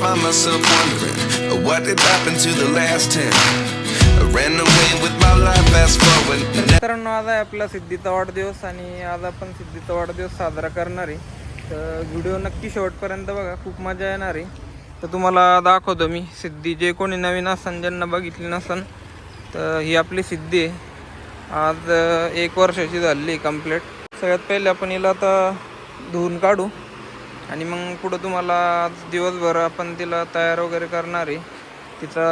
Uh, what did happen to the last ten? I ran away with my life, fast forward. मित्रांनो आज आहे आपला सिद्धीचा वाढदिवस आणि आज आपण सिद्धीचा वाढदिवस साजरा करणार आहे. तर व्हिडिओ नक्की शेवटपर्यंत बघा खूप मजा येणार आहे. तर तुम्हाला दाखवतो मी सिद्धी. जे कोणी नवीन असन ज्यांना बघितली नसन तर ही आपली सिद्धी आहे. आज एक वर्षाची झाली कंप्लीट. सगळ्यात पहिले आपण हिला आता धुवून काढू. आणि मग पुढं तुम्हाला आज दिवसभर आपण तिला तयार वगैरे करणार आहे तिचा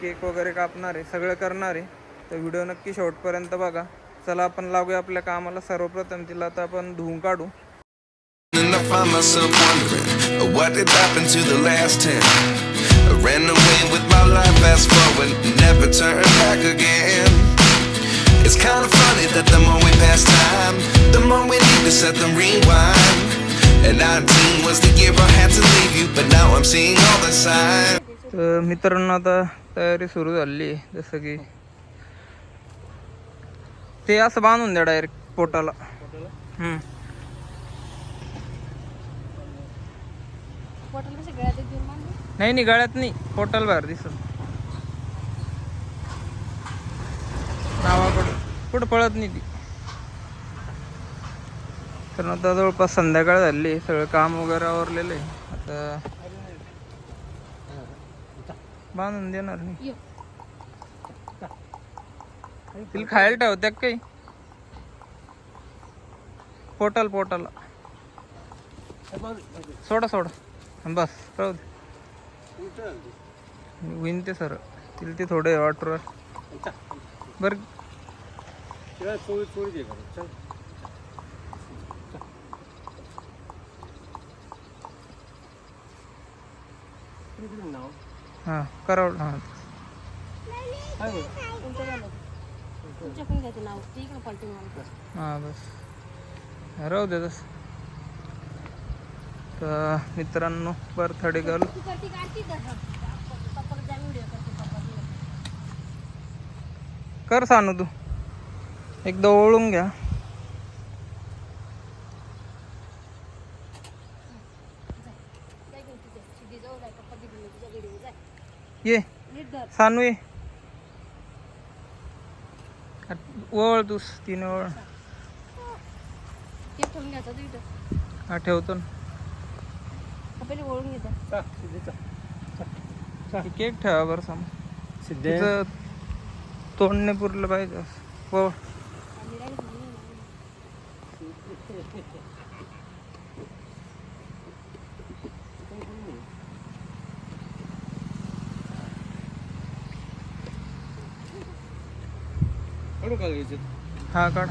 केक वगैरे कापणार आहे सगळं करणार आहे तर व्हिडिओ नक्की शेवटपर्यंत बघा चला आपण लागूया आपल्या कामाला सर्वप्रथम तिला आता आपण धुवून काढू And I find myself wondering uh, what did happen to the last ten. I ran away with my life, fast forward, never turn back again. It's kind of funny that the more we pass time, the more we need to set them rewind. And 19 was the year I had to leave you, but now I'm seeing all the signs. तर मित्रांनो आता तयारी सुरू झाली आहे जसं की ते असं बांधून द्या डायरेक्ट पोटाला हम्म. गळ्यात एक? नाही नाही गळ्यात नाही पोटाला बाहेर दिसत नावाकडं कुठं पळत नाही ती तर आता जवळपास संध्याकाळ झाली. सगळं काम वगैरे आवरलेलं आहे. आता बांधून देणार नाही ये. तिला खायला ठेवत्या का काही? पोटाल पोटाला. सोडा सोडा. बस राहू दे. होईन ते सर. तिला ते थोडे वॉटर बर. हां करावं हां. हां बस. राहू दे तस तर मित्रांनो बर्थडे गर्ल कर सांगू तू. एकदा ओळून घ्या. ये. सानू ये. ओळ तू तीन ओळ. हा ठेवतो ना. पप्पाला ओळून घेता. केक ठेवा बरं साम. तिचं तोंडने पुरलं पाहिजे. असं. हो. हा काढ.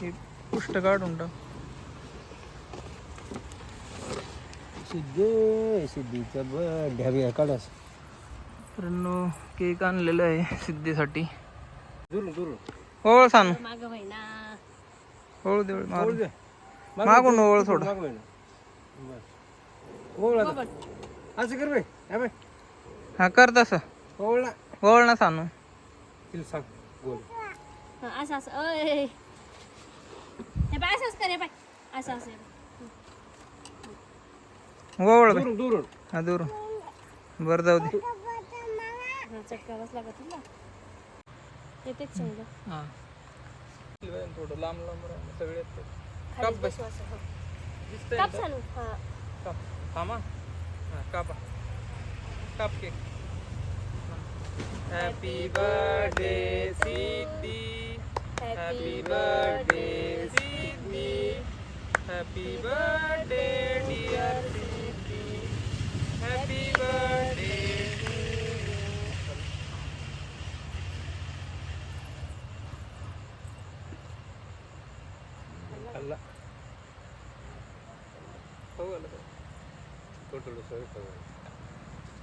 हे पुष्ट काढून टाक. सिद्धे सिद्धीचं ब ढ्यावी काढास मित्रांनो केक आणलेला आहे सिद्धीसाठी. दुरून दुरून ओळ सांग मागं बाई ना. ओळ दे. मागून. ओळ थोडं ओळ असं कर हा हा कर तसं. ओळ. ना ओळ ना सांगू तिला सांग. बोल. हा, असं असं. अय. हे बाय असंच कर बाय. असं असं हे बाय. ओळ बाई. दुरून दुरून. हा दूर बरं जाऊ दे. हा, चटका बसला का तुला? येते समजा. हा. थोडं लांब लांब सगळे काप. बसू असं, हा. दिसतंय काप ना? चालू हा. काप. थांबा. हा कापा. काप cake. Happy birthday Siddhi happy birthday Siddhi happy birthday dear Siddhi happy birthday खाल्ला हो आलं का? थोडं सर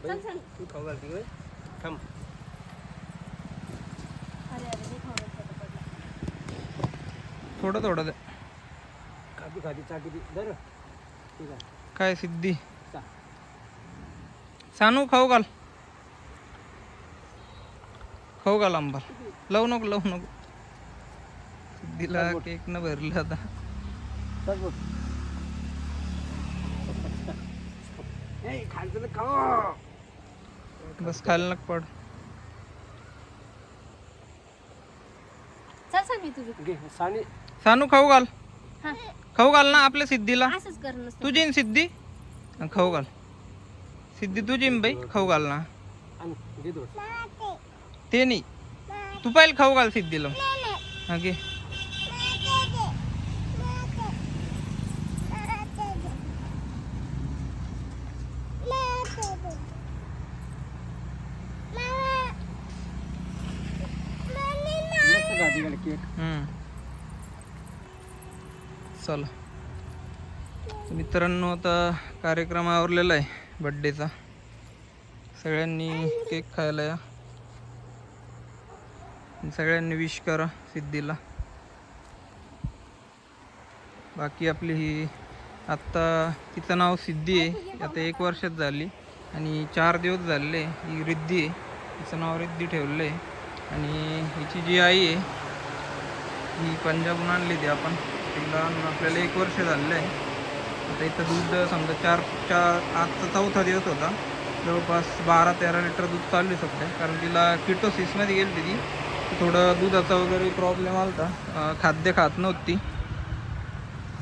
चल चल. तू खाऊ घाल तिकडे थांब. अरे अरे मी खाऊन येतो पडला. थोडं थोडं द्या खाती खाती चाटी ती. दर ठीक आहे. काय सिद्धी? चा. सानू खाऊ घाल. खाऊ घाल आंबा लावू नको लावू नको. सिद्धीला केक न भरलं आता. चल बघ खायचं खाओ बस खायला नको पड. चल मी तुझं घे साने. सानू खाऊ घाल. हा. खाऊ घाल ना आपल्या सिद्धीला. असंच कर नसतं. तुझी न सिद्धी? अन खाऊ घाल. सिद्धी तुझी न बाई खाऊ घाल ना. आणि घे थोडं ते नाही. तू पाहिजे खाऊ घाल सिद्धीला. हा घे. केक. चला. मित्रांनो आता कार्यक्रम आवरलेला आहे बड्डेचा सगळ्यांनी केक खायला या. सगळ्यांनी विश करा सिद्धीला. बाकी आपली ही आत्ता तिचं नाव सिद्धी आहे. आता एक वर्षात झाली आणि चार दिवस झालेले ही रिद्धी आहे. तिचं नाव रिद्धी ठेवलं आहे. आणि हिची जी आई आहे ही पंजाबहून आणली ती आपण. तिला आपल्याला एक वर्ष झालेलं आहे. आता इथं दूध समजा चार चार आजचा चौथा दिवस होता. जवळपास बारा तेरा लिटर दूध चालू आहे सध्या. कारण तिला किटोसिसमध्ये गेली ती. थोडं दुधाचा वगैरे प्रॉब्लेम आला होता खाद्य खात नव्हती.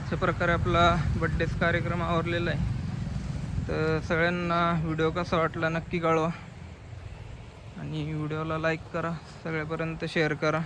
अशा प्रकारे आपला बड्डेच कार्यक्रम आवरलेला आहे. तर सगळ्यांना व्हिडिओ कसा वाटला नक्की कळवा. आणि व्हिडिओला लाईक करा सगळ्यापर्यंत शेअर करा.